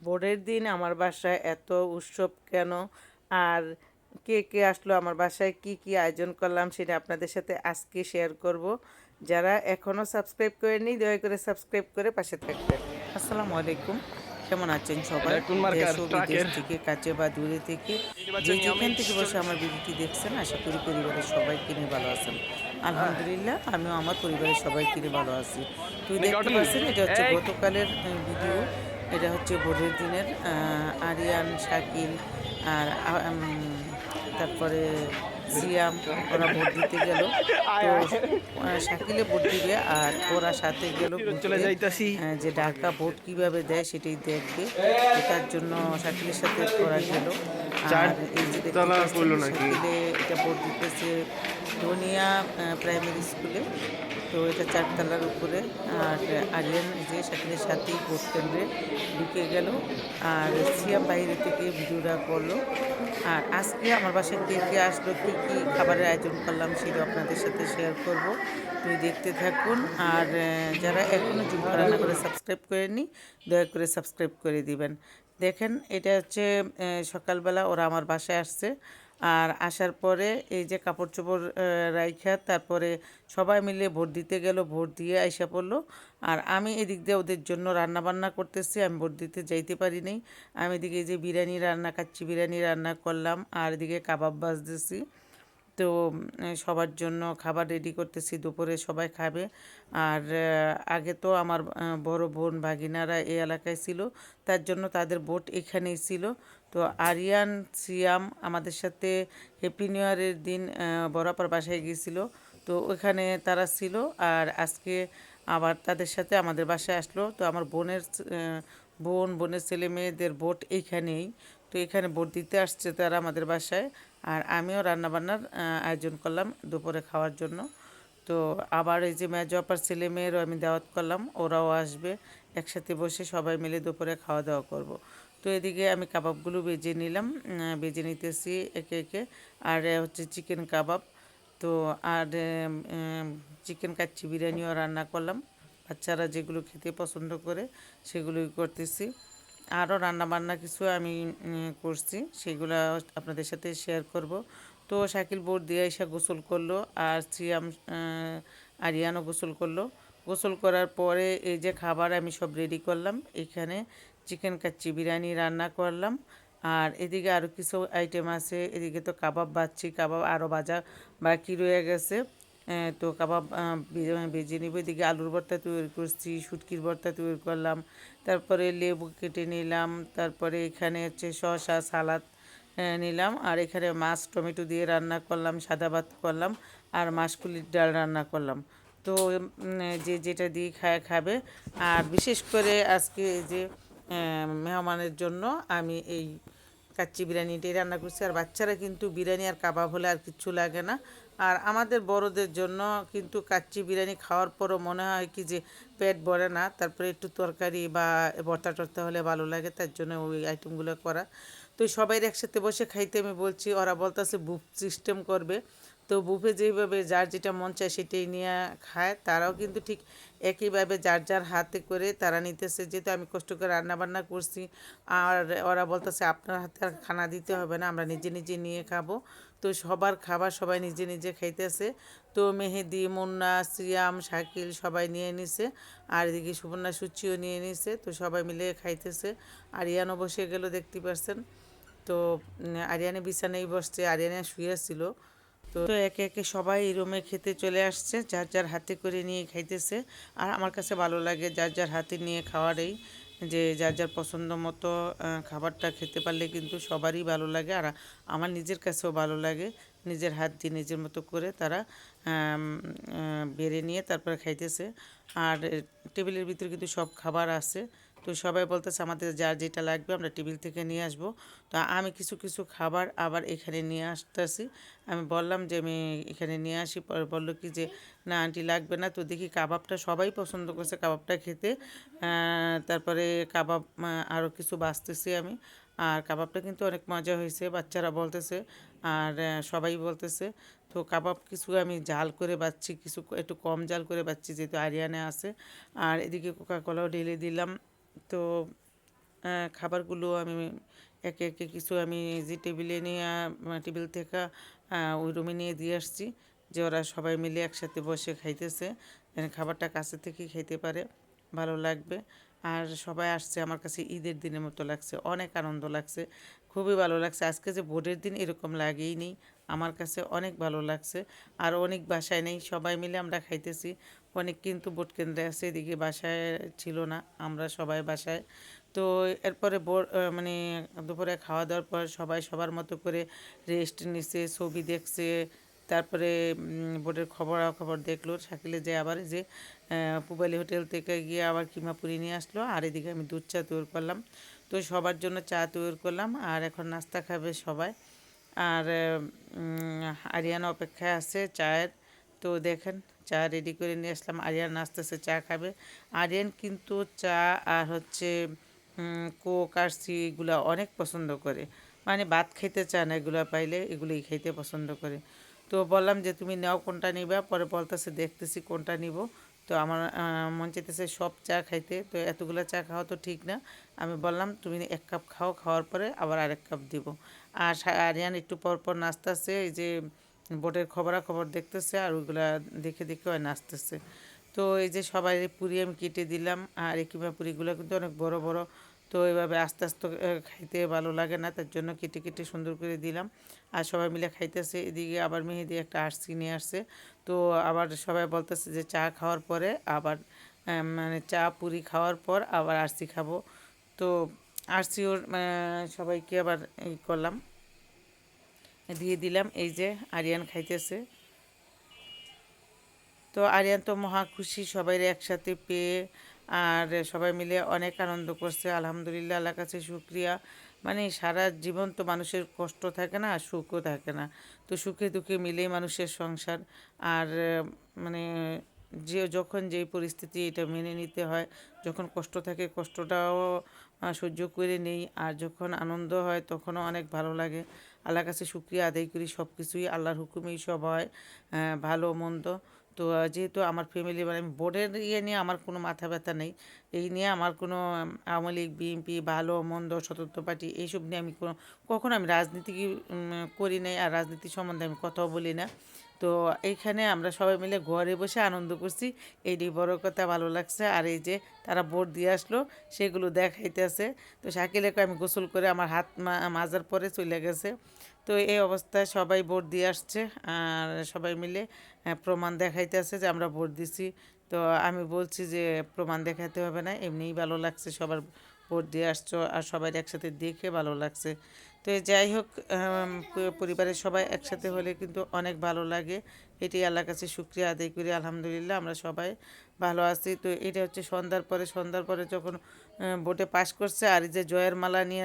ভোরের দিন আমার বাসায় এত উৎসব কেন? আর কে কে আসলো? আমার বাসায় কি কি আয়োজন করলাম সেটা আপনাদের সাথে আজকে শেয়ার করব। যারা এখনও সাবস্ক্রাইব করেনি দয়া করে সাবস্ক্রাইব করে পাশে থাকবেন। আসসালামু আলাইকুম। কেমন আছেন সবাই? এটা দেশ ও বিদেশ থেকে কাছে বা দূরে থেকে যে যেখান থেকে বসে আমার ভিডিওটি দেখছেন আশা করি পরিবারের সবাই কিনে ভালো আছেন। আলহামদুলিল্লাহ আমিও আমার পরিবারের সবাই কিনে ভালো আছি। তুই দেখতে পাচ্ছেন এটা হচ্ছে গতকালের ভিডিও এটা হচ্ছে ভোরের দিনের আরিয়ান শাকিল আর তারপরে সিয়াম ওরা ভোট দিতে গেল। শাকিলে ভোট দিবে আর ওরা সাথে গেল চলে যাইতাছি। যে ডাকা ভোট কীভাবে দেয় সেটাই দেখবে। তার জন্য শাকিলের সাথে ওরা গেল। আর এই যে? শাকিলে এটা ভোট দিতেছে ধনিয়া প্রাইমারি স্কুলে তো এটা চারতলার উপরে। আর আরিয়ান যে শাকিলের সাথেই ভোট কেন্দ্রে ঢুকে গেল। আর সিয়া বাইরে থেকে ভিডিওটা করল। আর আজকে আমার বাসায় কে আসলো, কী কী খাবারের আয়োজন করলাম সেটা আপনাদের সাথে শেয়ার করব। তুই দেখতে থাকুন। আর যারা এখনও জুম্পা রান্না করে সাবস্ক্রাইব করেননি, দয়া করে সাবস্ক্রাইব করে দিবেন। দেখেন, এটা হচ্ছে সকালবেলা ওরা আমার বাসায় আসছে। আর আসার পরে এই যে কাপড় চোপড় রাইখা, তারপরে সবাই মিলে ভোট দিতে গেল, ভোট দিয়ে আইসা পড়ল। আর আমি এদিক দিয়ে ওদের জন্য রান্না বান্না করতেছি, আমি ভোট দিতে যাইতে পারি নাই। আমি এদিকে যে বিরিয়ানি রান্না, কাচ্চি বিরিয়ানি রান্না করলাম আর এদিকে কাবাব ভাজতেছি তো সবার জন্য খাবার রেডি করতেছি, দুপুরে সবাই খাবে। আর আগে তো আমার বড় বোন ভাগিনারা এই এলাকায় ছিল, তার জন্য তাদের বোট এখানেই ছিল। তো আরিয়ান, সিয়াম আমাদের সাথে হ্যাপি নিউ ইয়ারের দিন বরাবর বাসায় গিয়েছিল। তো ওখানে তারা ছিল আর আজকে আবার তাদের সাথে আমাদের বাসায় আসলো। তো আমার বোনের বোন, বোনের ছেলে মেয়েদের বোট এইখানেই। তো এখানে ভোট দিতে আসছে তারা আমাদের বাসায় আর আমিও রান্নাবান্নার আয়োজন করলাম দুপুরে খাওয়ার জন্য। তো আবার এই যে মেজো আপার ছেলে মেয়েরও আমি দাওয়াত করলাম, ওরাও আসবে, একসাথে বসে সবাই মিলে দুপুরে খাওয়া দাওয়া করব। তো এদিকে আমি কাবাবগুলো বেজে নিলাম বেজে নিতেছি একে একে। আর হচ্ছে চিকেন কাবাব। তো আর চিকেন কাচ্চি বিরিয়ানিও রান্না করলাম। বাচ্চারা যেগুলো খেতে পছন্দ করে সেগুলোই করতেছি। আরও রান্নাবান্না কিছু আমি করছি সেগুলো আপনাদের সাথে শেয়ার করব। তো শাকিল বোর্ড দিয়ে এসে গোসল করল আর আহ, আরিয়ানও গোসল করল। গোসল করার পরে এই যে খাবার আমি সব রেডি করলাম এখানে চিকেন কাচ্চি বিরিয়ানি রান্না করলাম। আর এদিকে আরও কিছু আইটেম আছে। এদিকে তো কাবাব বাচ্ছি কাবাব আরও ভাজা বাকি রয়ে গেছে। তো কাবাব ভেজে নিব। এদিকে আলুর ভর্তা তৈরি করছি, শুটকির ভর্তা তৈরি করলাম। তারপরে লেবু কেটে নিলাম। তারপরে এখানে হচ্ছে শসা, সালাদ নিলাম। আর এখানে মাছ, টমেটো দিয়ে রান্না করলাম, সাদা ভাত করলাম। আর মাছকুলির ডাল রান্না করলাম। তো যে যেটা দিয়ে খায়, খাবে। আর বিশেষ করে আজকে যে মেহমানের জন্য আমি এই কাচ্চি বিরিয়ানিটাই রান্না করছি। আর বাচ্চারা কিন্তু বিরিয়ানি আর কাবাব হলে আর কিচ্ছু লাগে না। আর আমাদের বড়দের জন্য কিন্তু কাচ্চি বিরিয়ানি খাওয়ার পরও মনে হয় কি যে পেট ভরে না। তারপরে একটু তরকারি বা ভর্তা টর্তা হলে ভালো লাগে, তার জন্য ওই আইটেমগুলো করা। তো সবাই একসাথে বসে খাইতে আমি বলছি, ওরা বলতেছে, বুফ সিস্টেম করবে। তো বুফে যেইভাবে যার যেটা মন চায় সেটাই নিয়ে খায়, তারাও কিন্তু ঠিক একইভাবে যার যার হাতে করে তারা নিতেছে। যেহেতু আমি কষ্ট করে রান্না বান্না করছি আর ওরা বলতেছে, আপনার হাতে আর খানা দিতে হবে না, আমরা নিজে নিজে নিয়ে খাব। তো সবার খাবার সবাই নিজে নিজে খাইতেছে। তো মেহেদি, মুন্না, সিয়াম, শাকিল সবাই নিয়ে নিছে আর এদিকে সুবর্ণা সুচিও নিয়ে নিছে, তো সবাই মিলে খাইতেছে। আরিয়ানও বসে গেল, দেখতে পারছেন। তো আরিয়ানে বিছানায় বসছে, আরিয়ানে শুয়েছিল তো একে একে সবাই রুমে খেতে চলে আসছে। যার যার হাতে করে নিয়ে খাইতেছে। আর আমার কাছে ভালো লাগে যার যার হাতে নিয়ে খাওয়ারই, যে যার যার পছন্দ মতো খাবারটা খেতে পারলে কিন্তু সবারই ভালো লাগে। আর আমার নিজের কাছেও ভালো লাগে। নিজের হাত দিয়ে নিজের মতো করে তারা বেড়ে নিয়ে তারপরে খাইতেছে। আর টেবিলের ভিতরে কিন্তু সব খাবার আছে। তো সবাই বলতেছে, আমাদের যার যেটা লাগবে আমরা টেবিল থেকে নিয়ে আসব। তো আমি কিছু কিছু খাবার আবার এখানে নিয়ে আসতেছি। আমি বললাম যে, আমি এখানে নিয়ে আসি। পরে বলল কি যে, না আন্টি, লাগবে না। তো দেখি কাবাবটা সবাই পছন্দ করছে কাবাবটা খেতে। তারপরে কাবাব আরও কিছু বাঁচতেছি আমি। আর কাবাবটা কিন্তু অনেক মজা হয়েছে, বাচ্চারা বলতেছে। আর সবাই বলতেছে, তো কাবাব কিছু আমি জাল করে বাচ্ছি, কিছু একটু কম জাল করে বাচ্ছি যেহেতু আরিয়ানে আছে। আর এদিকে কোকা কোলাও ঢেলে দিলাম। তো খাবারগুলো আমি একে একে কিছু আমি যে টেবিলে নিয়ে টেবিল থেকে ওই রুমে নিয়ে দিয়ে আসছি। যে ওরা সবাই মিলে একসাথে বসে খাইতেছে। খাবারটা কাছে থেকেই খাইতে পারে, ভালো লাগবে। আর সবাই আসছে, আমার কাছে ঈদের দিনের মতো লাগছে। অনেক আনন্দ লাগছে, খুবই ভালো লাগছে। আজকে যে ভোটের দিন এরকম লাগেই নেই। আমার কাছে অনেক ভালো লাগছে। আর অনেক বাসায় নেই, সবাই মিলে আমরা খাইতেছি। অনেক কিন্তু ভোট কেন্দ্রে আছে, এদিকে বাসায় ছিল না, আমরা সবাই বাসায়। তো এরপরে মানে দুপুরে খাওয়া দাওয়ার পর সবাই সবার মতো করে রেস্ট নিছে, ছবি দেখছে, তারপরে বোর্ডের খবরাখবর দেখল, শাকিলে যে আবার যে পুবালি হোটেল থেকে গিয়ে আবার কিমা পুরি নিয়ে আসলো, আর এদিকে আমি দুধ চা তৈরি করলাম। তো সবার জন্য চা তৈরি করলাম, আর এখন নাস্তা খাবে সবাই। আর আরিয়ান অপেক্ষায় আছে চায়ের, তো দেখেন চা রেডি করে নিয়ে আসলাম। আরিয়ান আসতেছে চা খাবে। আরিয়ান কিন্তু চা আর হচ্ছে কোক আর সি এগুলো অনেক পছন্দ করে। মানে ভাত খেতে চায় না এগুলো পাইলে, এগুলোই খেতে পছন্দ করে। তো বললাম যে, তুমি নাও কোনটা নিবা? পরে বলতেছে, দেখতেছি কোনটা নিব। তো আমার মন চাইতেছে সব চা খাইতে। তো এতগুলো চা খাওয়া তো ঠিক না। আমি বললাম, তুমি এক কাপ খাও। খাওয়ার পরে আবার আরেক কাপ দিব। আর আরিয়ান একটু পরপর পর নাচতেছে, এই যে বোটের খবরাখবর দেখতেছে আর ওইগুলা দেখে দেখে হয় নাচতেছে। তো এই যে সবাই পুরি আমি কেটে দিলাম আর এই কিমা পুরিগুলো কিন্তু অনেক বড় বড়। তো এভাবে আস্তে আস্তে খাইতে ভালো লাগে না, তার জন্য কেটে কেটে সুন্দর করে দিলাম। আর সবাই মিলে খাইতেছে, এদিকে আবার মেহেদি একটা আরসি নিয়ে আসছে। তো আবার সবাই বলতেছে যে চা খাওয়ার পরে আবার মানে চা পুরি খাওয়ার পর আবার আরসি খাব। তো আরসি ওর সবাইকে আবার এই করলাম। দিয়ে দিলাম, এই যে আরিয়ান খাইতেছে। তো আরিয়ান তো মহা খুশি সবাই একসাথে পেয়ে আর সবাই মিলে অনেক আনন্দ করছে, আলহামদুলিল্লাহ আল্লাহ কাছে শুক্রিয়া। মানে সারা জীবন তো মানুষের কষ্ট থাকে না, আর সুখও থাকে না। তো সুখে দুঃখে মিলেই মানুষের সংসার। আর মানে যে যখন যেই পরিস্থিতি এটা মেনে নিতে হয়, যখন কষ্ট থাকে কষ্টটাও সহ্য করে নেই। আর যখন আনন্দ হয় তখনও অনেক ভালো লাগে। আল্লাহর কাছে শুক্রিয়া আদায় করি সব কিছুই আল্লাহর হুকুমেই সব হয় ভালো, মন্দ। তো যেহেতু আমার ফ্যামিলি মানে আমি বোর্ডের ইয়ে নিয়ে আমার কোনো মাথা ব্যথা নেই, এই নিয়ে আমার কোনো আওয়ামী লীগ বিএনপি ভালো, মন্দ স্বতন্ত্র পার্টি এইসব নিয়ে আমি কোনো, কখনো আমি রাজনীতি করি নাই, আর রাজনীতি সম্বন্ধে আমি কথাও বলি না। তো এইখানে আমরা সবাই মিলে ঘরে বসে আনন্দ করছি। এইটাই বড় কথা ভালো লাগছে। আর এই যে তারা ভোট দিয়ে আসলো, সেগুলো দেখাইতেছে। তো শাকিলেকে আমি গোসল করে আমার হাত মাজার পরে চলে গেছে। তো এই অবস্থায় সবাই ভোট দিয়ে আসছে। আর সবাই মিলে প্রমাণ দেখাইতেছে যে আমরা ভোট দিছি। তো আমি বলছি যে, প্রমাণ দেখাতে হবে না। এমনিই ভালো লাগছে সবার ভোট দিয়ে আসছো আর সবাই একসাথে দেখে ভালো লাগছে। তো যাই হোক পরিবারের সবাই একসাথে হলে কিন্তু অনেক ভালো লাগে। এটি আল্লাহর কাছে শুক্রিয়া আদায় করি, আলহামদুলিল্লাহ আমরা সবাই ভালো আছি। তো এটা হচ্ছে সন্ধ্যার পরে সন্ধ্যার পরে যখন ভোটে পাশ করছে আর এই যে জয়ের মালা নিয়ে